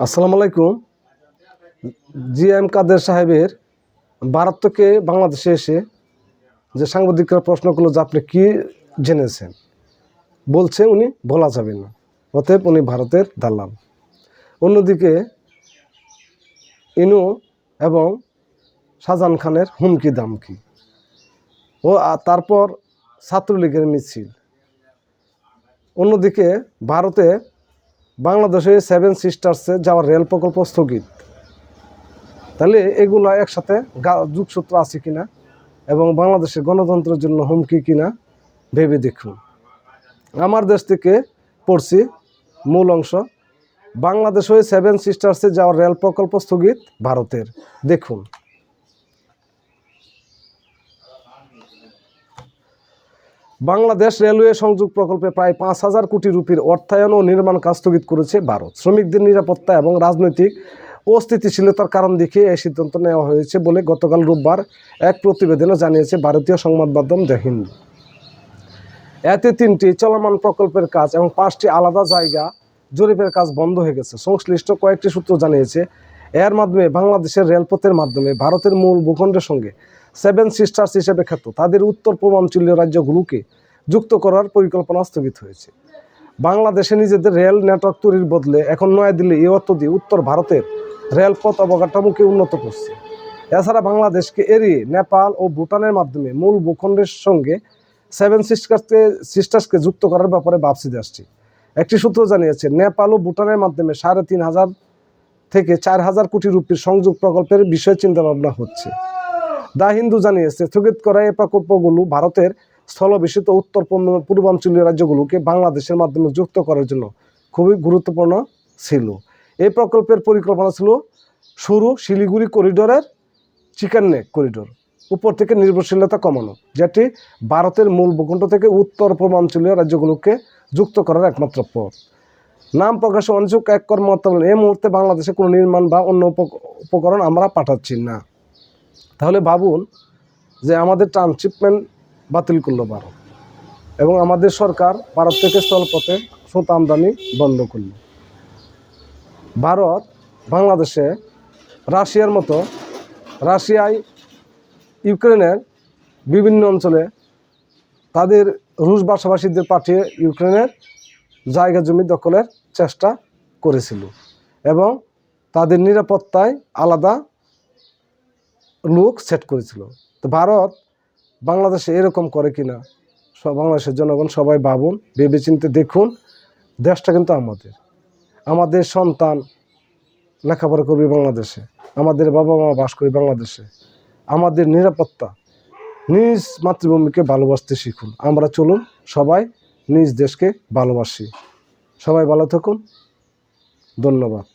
আসসালামু আলাইকুম। G M কাদের সাহেবের ভারত থেকে বাংলাদেশে এসে যে সাংবাদিকরা প্রশ্ন করল যে আপনি কী জেনেছেন? বলছে উনি, বলা যাবে না। অতএব উনি ভারতের দালাল। অন্যদিকে ইনু এবং শাহজাহান খানের হুমকি দামকি। ও তারপর ছাত্রলীগের মিছিল। অন্যদিকে ভারতে বাংলাদেশে সেভেন সিস্টার্সে যাওয়ার রেল প্রকল্প স্থগিত। তাহলে এগুলো একসাথে যুগসূত্র আছে কিনা এবং বাংলাদেশের গণতন্ত্রের জন্য হুমকি কিনা ভেবে দেখুন। আমার দেশ থেকে পড়ছি মূল অংশ। বাংলাদেশ হয়ে সেভেন সিস্টার্সে যাওয়ার রেল প্রকল্প স্থগিত ভারতের। দেখুন। বাংলাদেশ রেলওয়ে সংযোগ প্রকল্পে প্রায় পাঁচ হাজার কোটি রুপির অর্থায়ন ও নির্মাণ কাজ স্থগিত করেছে ভারত। শ্রমিকদের নিরাপত্তা এবং রাজনৈতিক অস্থিতিশীলতার কারণ দেখিয়ে এই সিদ্ধান্ত নেওয়া হয়েছে বলে গতকাল রোববার এক প্রতিবেদনে জানিয়েছে ভারতীয় সংবাদ মাধ্যম দ্য হিন্দু। এতে তিনটি চলমান প্রকল্পের কাজ এবং পাঁচটি আলাদা জায়গা জরিপের কাজ বন্ধ হয়ে গেছে। সংশ্লিষ্ট কয়েকটি সূত্র জানিয়েছে, এর মাধ্যমে বাংলাদেশের রেলপথের মাধ্যমে ভারতের মূল ভূখণ্ডের সঙ্গে সেভেন সিস্টার্স হিসেবে খ্যাত। তাদের উত্তর পূর্বাঞ্চলীয় রাজ্যগুলোকে যুক্ত করার পরিকল্পনা স্থগিত হয়েছে। বাংলাদেশে নিজেদের রেল নেটওয়ার্ক তৈরির বদলে এখন নয়াদিল্লি এই অর্থ দিয়ে উত্তর ভারতের রেলপথ অবকাঠামোকে উন্নত করছে। এছাড়া বাংলাদেশকে এড়িয়ে নেপাল ও ভুটানের মাধ্যমে মূল ভূখণ্ডের সঙ্গে সেভেন সিস্টার্সকে সিস্টার্সকে যুক্ত করার ব্যাপারে ভাবছি দেশটি। একটি সূত্র জানিয়েছে, নেপাল ও ভুটানের মাধ্যমে সাড়ে তিন হাজার থেকে চার হাজার কোটি রুপির সংযোগ প্রকল্পের বিষয়ে চিন্তাভাবনা হচ্ছে। দা হিন্দু জানিয়েছে, স্থগিত করা এই প্রকল্পগুলো ভারতের স্থলবেষ্টিত উত্তর পূর্বাঞ্চলীয় রাজ্যগুলোকে বাংলাদেশের মাধ্যমে যুক্ত করার জন্য খুবই গুরুত্বপূর্ণ ছিল। এই প্রকল্পের পরিকল্পনা ছিল শুরু শিলিগুড়ি করিডোরের চিকেন নেক করিডোর, উপর থেকে নির্ভরশীলতা কমানো, যেটি ভারতের মূল ভূখণ্ড থেকে উত্তর পূর্বাঞ্চলীয় রাজ্যগুলোকে যুক্ত করার একমাত্র পথ। নাম প্রকাশে অনিচ্ছুক এক কর্মকর্তা এই মুহূর্তে বাংলাদেশে কোনো নির্মাণ বা অন্য উপ- উপকরণ আমরা পাঠাচ্ছি না। তাহলে ভাবুন যে আমাদের ট্রান্সশিপমেন্ট বাতিল করল ভারত এবং আমাদের সরকার ভারত থেকে স্থলপথে সুত আমদানি বন্ধ করল। ভারত বাংলাদেশে রাশিয়ার মতো রাশিয়ায় ইউক্রেনের বিভিন্ন অঞ্চলে তাদের রুশ ভাষাভাষীদের পাঠিয়ে ইউক্রেনের জায়গা জমি দখলের চেষ্টা করেছিল এবং তাদের নিরাপত্তায় আলাদা লোক সেট করেছিল। তো ভারত বাংলাদেশে এরকম করে কিনা সব বাংলাদেশের জনগণ সবাই ভাবুন, ভেবেচিন্তে দেখুন, দেশটা কিন্তু আমাদের। আমাদের সন্তান লেখাপড়া করবে বাংলাদেশে, আমাদের বাবা মা বাস করি বাংলাদেশে। আমাদের নিরাপত্তা, নিজ মাতৃভূমিকে ভালোবাসতে শিখুন। আমরা চলুন সবাই নিজ দেশকে ভালোবাসি। সবাই ভালো থাকুন। ধন্যবাদ।